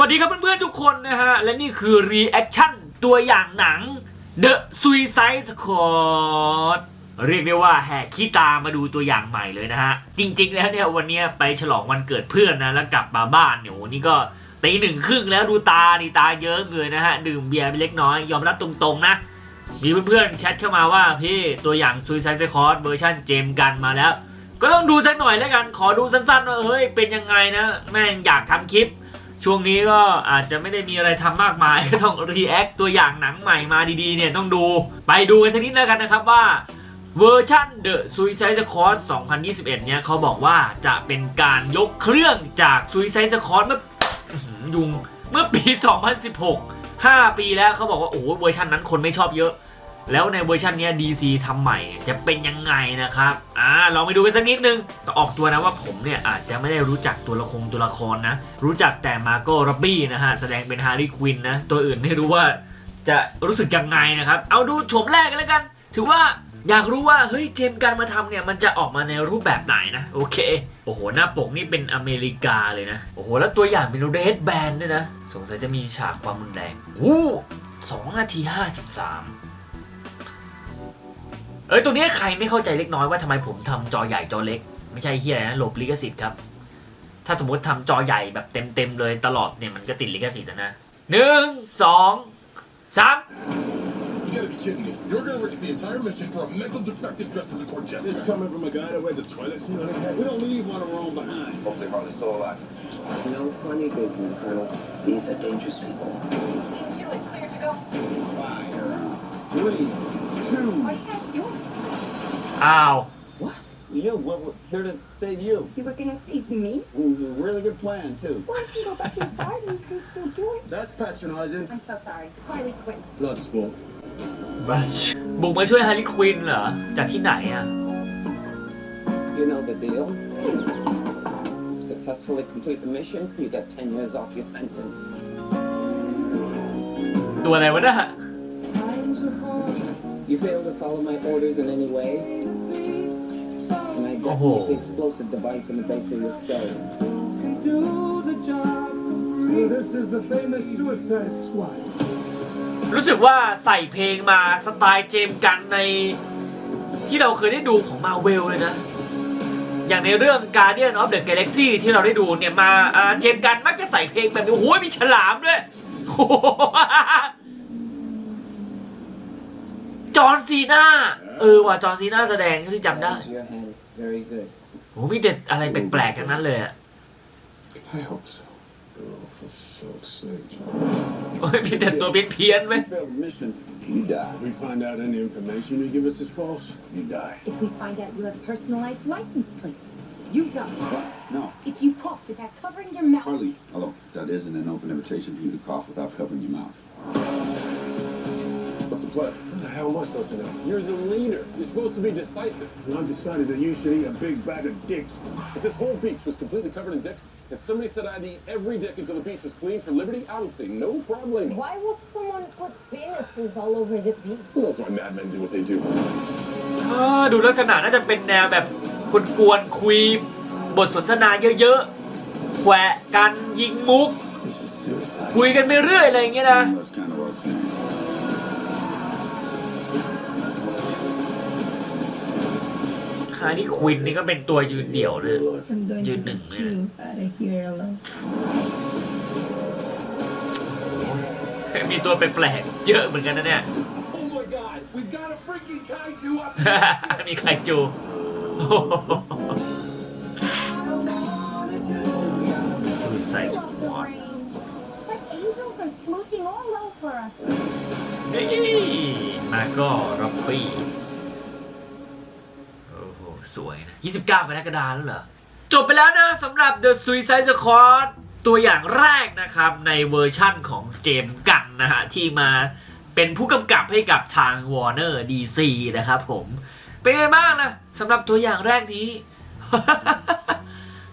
วัสดีครับเพื่อนๆทุกคนนะฮะ และนี่คือรีแอคชั่นตัวอย่างหนัง The Suicide Squad เรียกได้ว่าแหกขี้ตามาดูตัวอย่างใหม่เลยนะฮะ จริง ๆ แล้วเนี่ยวันนี้ไปฉลองวันเกิดเพื่อนนะ แล้วกลับมาบ้านเนี่ยโหนี่ก็ตีหนึ่งครึ่งแล้วดูตาดีตาเยอะเลยนะฮะ ดื่มเบียร์ไปเล็กน้อย ยอมรับตรงๆนะ มีเพื่อนๆแชทเข้ามาว่าพี่ตัวอย่าง Suicide Squad เวอร์ชันเจมกันมาแล้ว ก็ต้องดูสักหน่อยแล้วกันขอดูสั้นๆว่าเฮ้ยเป็นยังไงนะแม่งอยากทำคลิป ช่วงนี้ก็อาจจะไม่ได้มีอะไรทำมากมาย ก็ต้องรีแอคตัวอย่างหนังใหม่มาดีๆเนี่ยต้องดู ไปดูกันสักนิดแล้วกันนะครับว่าเวอร์ชัน The Suicide Squad 2021 เนี่ยเขาบอกว่าจะเป็นการยกเครื่องจาก Suicide Squad เมื่ออื้อหือยุงเมื่อปี 2016 5 ปีแล้วเขาบอกว่า โอ้โหเวอร์ชันนั้นคนไม่ชอบเยอะ แล้วในเวอร์ชันนี้ DC ทำใหม่จะเป็นยังไงนะครับ อ่าลองไปดูกันสักนิดนึงแต่ออกตัวนะว่าผมเนี่ยอาจจะไม่ได้รู้จักตัวละครตัวละครนะ รู้จักแต่มาโกโรบี้นะฮะ แสดงเป็นฮาร์ลีควินนะ ตัวอื่นไม่รู้ว่าจะรู้สึกยังไงนะครับ เอาดูชมแรกกันแล้วกัน ถือว่าอยากรู้ว่าเฮ้ยเจมส์การมาทำเนี่ยมันจะออกมาในรูปแบบไหนนะ โอเค โอ้โห หน้าปกนี่เป็นอเมริกาเลยนะ โอ้โห แล้วตัวอย่างเป็นเรดแบนด้วยนะ สงสัยจะมีฉากความรุนแรงวู้สองนาทีห้าสิบสาม เอ้ย ตัวเนี้ยใครไม่เข้าใจเล็กน้อยว่าทำไมผมทำจอใหญ่จอเล็ก ไม่ใช่เฮียอะไรนะหลบลิขสิทธิ์ครับ ถ้าสมมติทำจอใหญ่แบบเต็มๆเลยตลอดเนี่ยมันก็ติดลิขสิทธิ์นะนะหนึ่งสองสาม You gotta be kidding me. You're gonna risk the entire mission for a mental defective dressed as a court This jester. coming from a guy that wears a toilet seat on his head. We don't leave one of our own behind. Hopefully Harley's still alive. No funny business, huh? These are dangerous people. Team two is clear to go. Five, three, two. What are you guys doing? อ้าว What? You. We're, we're here to save you. You were gonna save me? It was a really good plan, too. Well, I can go back inside and you can still do it. That's patronizing. I'm so sorry. Harley Quinn. Blood sport. บัชบุกมาช่วยฮาร์ลีควินเหรอ จากที่ไหนอะ You know the deal. Successfully complete the mission, you get 10 years off your sentence. ตัวอะไรวะเนะ You fail to follow my orders in any way, and I Oh. detonate the explosive device in the base of your skull. So this is the famous Suicide Squad. รู้สึกว่าใส่เพลงมาสไตล์เจมส์กันในที่เราเคยได้ดูของมาเวลเลยนะ อย่างในเรื่อง Guardian of the Galaxy ที่เราได้ดูเนี่ยมาอ่าเจมส์กันมักจะใส่เพลงแบบนี้โอ้โหมีฉลามด้วยโอ้โห จอห์นซีนาเออว่ะจอห์นซีนาแสดงที่จำได้ Raise your hand. Very good. โอ้โหมีแต่อะไรแปลกๆทั้งนั้นเลยอะ I hope so. Oh, for soak's sake. โอ้ยมีแต่ตัวเพี้ยนๆไหม You failed the mission. You die. We find out any information you give us is false. You die. If we find out you have personalized license plates, you die. No. If you cough without covering your mouth. Harley, although that isn't an open invitation for you to cough without covering your mouth. What's the plan? What the hell am I supposed to know? You're the leader. You're supposed to be decisive. And I've decided that you should eat a big bag of dicks. If this whole beach was completely covered in dicks, and somebody said I'd eat every dick until the beach was clean for liberty, I would say no problem. Why would someone put penises all over the beach? Who knows why madmen do what they do? เออดูลักษณะน่าจะเป็นแนวแบบกวนๆคุยบทสนทนาเยอะๆแขวะกันยิงมุก This is suicide. คุยกันไปเรื่อยอะไรอย่างเงี้ยนะ That's kind คานี่ควินนี่ก็เป็นตัวยืนเดี่ยวเลย I'm going You to think, get you out of here alone. มีตัวแปลกๆเยอะเหมือนกันนะเนี่ย Oh my god, we got a freaking kaiju up มีใครจู Suicide Off the Squad brain. It's like angels are smooching all over us. นี่มาก็ร็อบบี้ 29กรกฎาคมแล้วเหรอ จบไปแล้วนะสำหรับ The Suicide Squad ตัวอย่างแรกนะครับ ในเวอร์ชั่นของเจมกันนะฮะ ที่มาเป็นผู้กำกับให้กับทาง Warner DC นะครับผม เป็นไงบ้างนะสำหรับตัวอย่างแรกนี้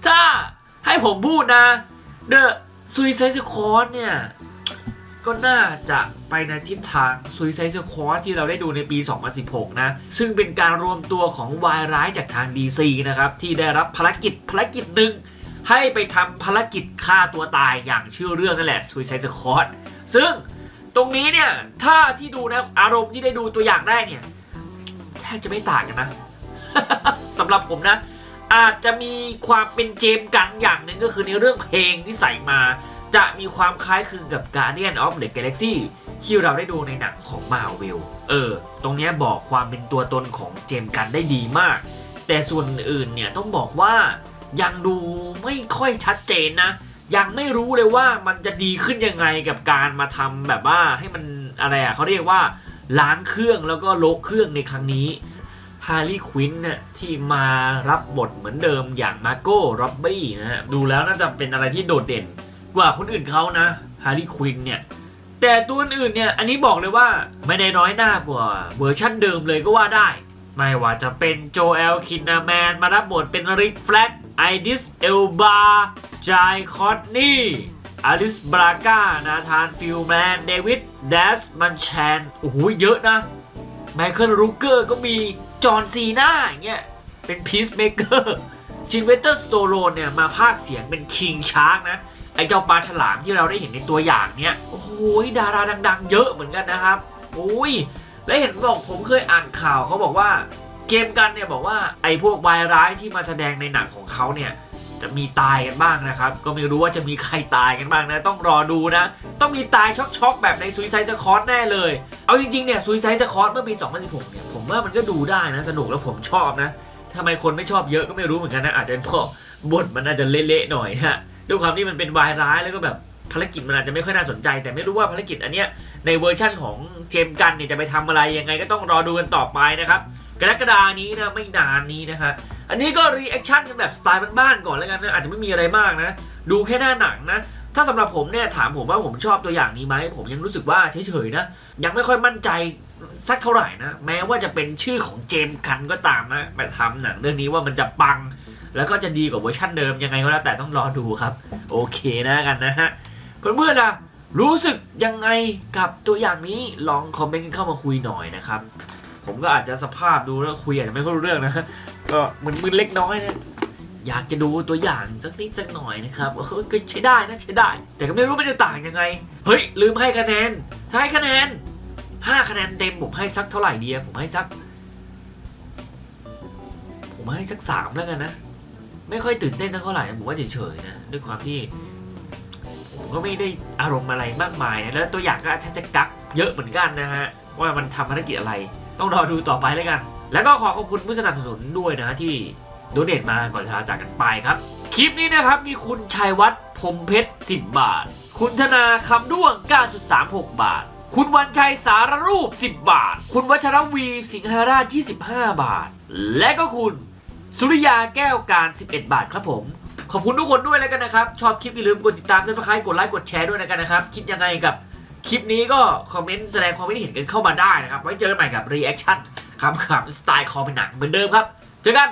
ถ้าให้ผมพูดนะ The Suicide Squad เนี่ย ก็น่าจะไปในทิศทาง Suicide Squad ที่เราได้ดูในปี 2016 นะ ซึ่งเป็นการรวมตัวของวายร้ายจากทาง DC นะครับ ที่ได้รับภารกิจภารกิจหนึ่ง ให้ไปทำภารกิจฆ่าตัวตายอย่างชื่อเรื่องนั่นแหละ Suicide Squad ซึ่งตรงนี้เนี่ย ถ้าที่ดูนะ อารมณ์ที่ได้ดูตัวอย่างได้เนี่ยแทบจะไม่ต่างกันนะสำหรับผมนะ อาจจะมีความเป็นเจมกันอย่างหนึ่งก็คือในเรื่องเพลงที่ใส่มา จะมีความคล้ายคลึงกับ Guardian of the Galaxy ที่เราได้ดูในหนังของ Marvel เออ ตรงนี้บอกความเป็นตัวตนของเจมส์กันได้ดีมาก แต่ส่วนอื่นเนี่ยต้องบอกว่ายังดูไม่ค่อยชัดเจนนะ ยังไม่รู้เลยว่ามันจะดีขึ้นยังไงกับการมาทำแบบว่าให้มันอะไรอะเขาเรียกว่าล้างเครื่องแล้วก็โละเครื่องในครั้งนี้ฮาร์ลีควินน่ะที่มารับบทเหมือนเดิมอย่างมาโก้ร็อบบี้นะฮะดูแล้วน่าจะเป็นอะไรที่โดดเด่น กว่าคนอื่นเขานะฮาร์ลีควินเนี่ยแต่ตัวอื่นเนี่ยอันนี้บอกเลยว่าไม่ได้น้อยหน้ากว่าเวอร์ชั่นเดิมเลยก็ว่าได้ ไม่ว่าจะเป็นโจเอลคินนาแมนมารับบทเป็นริกแฟลกไอดิสเอลบาจายคอตนี่อลิสบราก้านาธานฟิลแมนเดวิดเดสมันแชนโอ้โหเยอะนะไมเคิลรูเกอร์ก็มีจอห์นซีนาอย่างเงี้ยเป็นพีซเมเกอร์ชินเวเตอร์สโตโรนเนี่ยมาพากย์เสียงเป็นคิงชาร์กนะ ไอ้เจ้าปลาฉลามที่เราได้เห็นในตัวอย่างเนี่ยโอ้โหดาราดัง ๆ เยอะเหมือนกันนะครับโอ้ยและเห็นบอกผมเคยอ่านข่าวเขาบอกว่าเกมกันเนี่ยบอกว่าไอ้พวกวายร้ายที่มาแสดงในหนังของเขาเนี่ยจะมีตายกันบ้างนะครับ ก็ไม่รู้ว่าจะมีใครตายกันบ้างนะ ต้องรอดูนะ ต้องมีตายช็อกๆ แบบในซุยไซส์คอร์แน่เลย เอาจริงๆเนี่ยซุยไซส์คอร์เมื่อปี 2016 เนี่ย ผมว่ามันก็ดูได้นะ สนุกแล้วผมชอบนะทำไมคนไม่ชอบเยอะก็ไม่รู้เหมือนกันนะ อาจจะเป็นเพราะบทมันอาจจะเละๆหน่อยนะ ด้วยความที่มันเป็นวายร้ายแล้วก็แบบภารกิจมันอาจจะไม่ค่อยน่าสนใจ แต่ไม่รู้ว่าภารกิจอันเนี้ยในเวอร์ชั่นของเจมส์กันเนี่ยจะไปทำอะไรยังไงก็ต้องรอดูกันต่อไปนะครับกรกฎานี้นะไม่นานนี้นะคะอันนี้ก็รีแอคชั่นกันแบบสไตล์บ้านๆก่อนแล้วกันนะอาจจะไม่มีอะไรมากนะ ดูแค่หน้าหนังนะ ถ้าสำหรับผมเนี่ยถามผมว่าผมชอบตัวอย่างนี้ไหมผมยังรู้สึกว่าเฉยๆนะยังไม่ค่อยมั่นใจสักเท่าไหร่นะ แม้ว่าจะเป็นชื่อของเจมส์กันก็ตามนะมาทำหนังเรื่องนี้ว่ามันจะปัง แล้วก็จะดีกว่าเวอร์ชันเดิมยังไงก็แล้วแต่ต้องรอดูครับ โอเคนะกันนะฮะเพื่อนๆล่ะรู้สึกยังไงกับตัวอย่างนี้ลองคอมเมนต์กันเข้ามาคุยหน่อยนะครับ ผมก็อาจจะสภาพดูแล้วคุยอาจจะไม่ค่อยรู้เรื่องนะก็มึนๆเล็กน้อยนะอยากจะดูตัวอย่างสักนิดสักหน่อยนะครับเออก็ใช้ได้นะใช้ได้ แต่ก็ไม่รู้มันจะต่างยังไง เฮ้ย ลืมให้คะแนนถ้าให้คะแนน 5 คะแนนเต็มผมให้สักเท่าไหร่ดีผมให้สัก ผมให้สักสามแล้วกันนะ ไม่ค่อยตื่นเต้นสักเท่าไหร่ผมว่าเฉยๆนะด้วยความที่ผมก็ไม่ได้อารมณ์อะไรมากมายนะแล้วตัวอย่างก็แทบจะกักเยอะเหมือนกันนะฮะว่ามันทำภารกิจอะไร ต้องรอดูต่อไปแล้วกัน แล้วก็ขอขอบคุณผู้สนับสนุนด้วยนะที่โดเนทมาก่อนจะลาจากกันไปครับ คลิปนี้นะครับมีคุณชัยวัฒน์พรมเพชร10บาท คุณธนาคำด้วง 9.36 บาท คุณวันชัยสารรูป 10 บาท คุณวัชรวีสิงหราช 25 บาท และก็คุณ สุริยาแก้วการ 11 บาทครับผม ขอบคุณทุกคนด้วยแล้วกันนะครับ ชอบคลิปอย่าลืมกดติดตามซับสไครต์กดไลค์กดแชร์ด้วยนะกันนะครับ คิดยังไงกับคลิปนี้ก็คอมเมนต์แสดงความคิดเห็นกันเข้ามาได้นะครับ ไว้เจอกันใหม่กับรีแอคชั่นคำๆสไตล์คอเป็นหนังเหมือนเดิมครับ เจอกัน